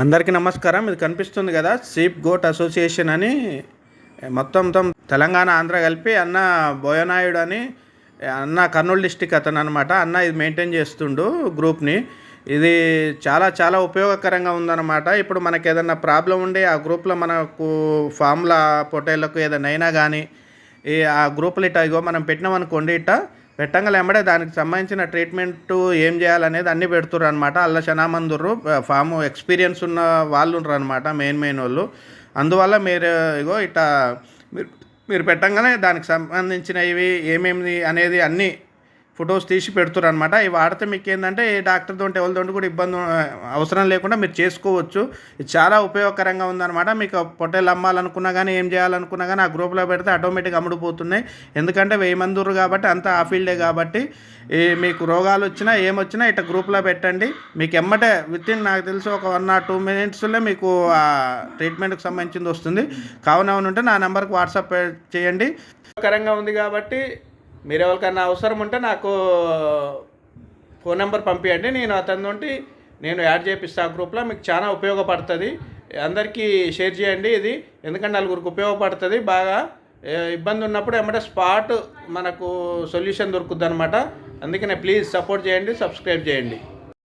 అందరికీ నమస్కారం. ఇది కనిపిస్తుంది కదా సీప్ గోట్ అసోసియేషన్ అని. మొత్తం మొత్తం తెలంగాణ ఆంధ్ర కలిపి అన్న బోయనాయుడు అని అన్న కర్నూలు డిస్టిక్ అతను అనమాట అన్న ఇది మెయింటైన్ చేస్తుండు గ్రూప్ని. ఇది చాలా చాలా ఉపయోగకరంగా ఉందన్నమాట. ఇప్పుడు మనకి ఏదైనా ప్రాబ్లం ఉండి ఆ గ్రూప్లో మనకు ఫామ్ల పొటేళ్ళకు ఏదైనా అయినా కానీ ఈ ఆ గ్రూపులు ఇట్ట ఇగో మనం పెట్టినాం అనుకోండి ఇట్ట పెట్టంగానే వెంబడే దానికి సంబంధించిన ట్రీట్మెంట్ ఏం చేయాలనేది అన్నీ పెడుతుర్రు అనమాట అల్ల శనామందుర్రు ఫామ్ ఎక్స్పీరియన్స్ ఉన్న వాళ్ళు ఉంటారు అనమాట మెయిన్ మెయిన్ వాళ్ళు. అందువల్ల మీరు ఇగో ఇట్ట మీరు మీరు పెట్టంగానే దానికి సంబంధించినవి ఏమేమి అనేది అన్నీ ఫొటోస్ తీసి పెడుతున్నారు అనమాట ఇవి వాడితే మీకు ఏంటంటే ఏ డాక్టర్తో ఎవరితో కూడా ఇబ్బంది అవసరం లేకుండా మీరు చేసుకోవచ్చు. ఇది చాలా ఉపయోగకరంగా ఉందన్నమాట. మీకు పొట్టేలు అమ్మాలనుకున్నా కానీ ఏం చేయాలనుకున్నా కానీ ఆ గ్రూప్లో పెడితే ఆటోమేటిక్గా అమ్ముడుపోతున్నాయి. ఎందుకంటే వెయ్యి మందురు కాబట్టి అంతా ఆ ఫీల్డే కాబట్టి ఈ మీకు రోగాలు వచ్చినా ఏమొచ్చినా ఇట్లా గ్రూప్లో పెట్టండి. మీకు ఎమ్మటే విత్ ఇన్ నాకు తెలిసి ఒక వన్ ఆర్ టూ మినిట్స్లో మీకు ఆ ట్రీట్మెంట్కి సంబంధించింది వస్తుంది. కావున ఉంటే నా నెంబర్కి వాట్సాప్ చేయండి. ఉపయోగకరంగా ఉంది కాబట్టి మీరు ఎవరికన్నా అవసరం ఉంటే నాకు ఫోన్ నెంబర్ పంపించండి నేను అతని నుండి నేను యాడ్ చేపిస్తా ఆ గ్రూప్లో. మీకు చాలా ఉపయోగపడుతుంది. అందరికీ షేర్ చేయండి ఇది. ఎందుకంటే నలుగురికి ఉపయోగపడుతుంది. బాగా ఇబ్బంది ఉన్నప్పుడు ఏమంటే స్పాట్ మనకు సొల్యూషన్ దొరుకుద్ది అనమాట అందుకనే ప్లీజ్ సపోర్ట్ చేయండి సబ్స్క్రైబ్ చేయండి.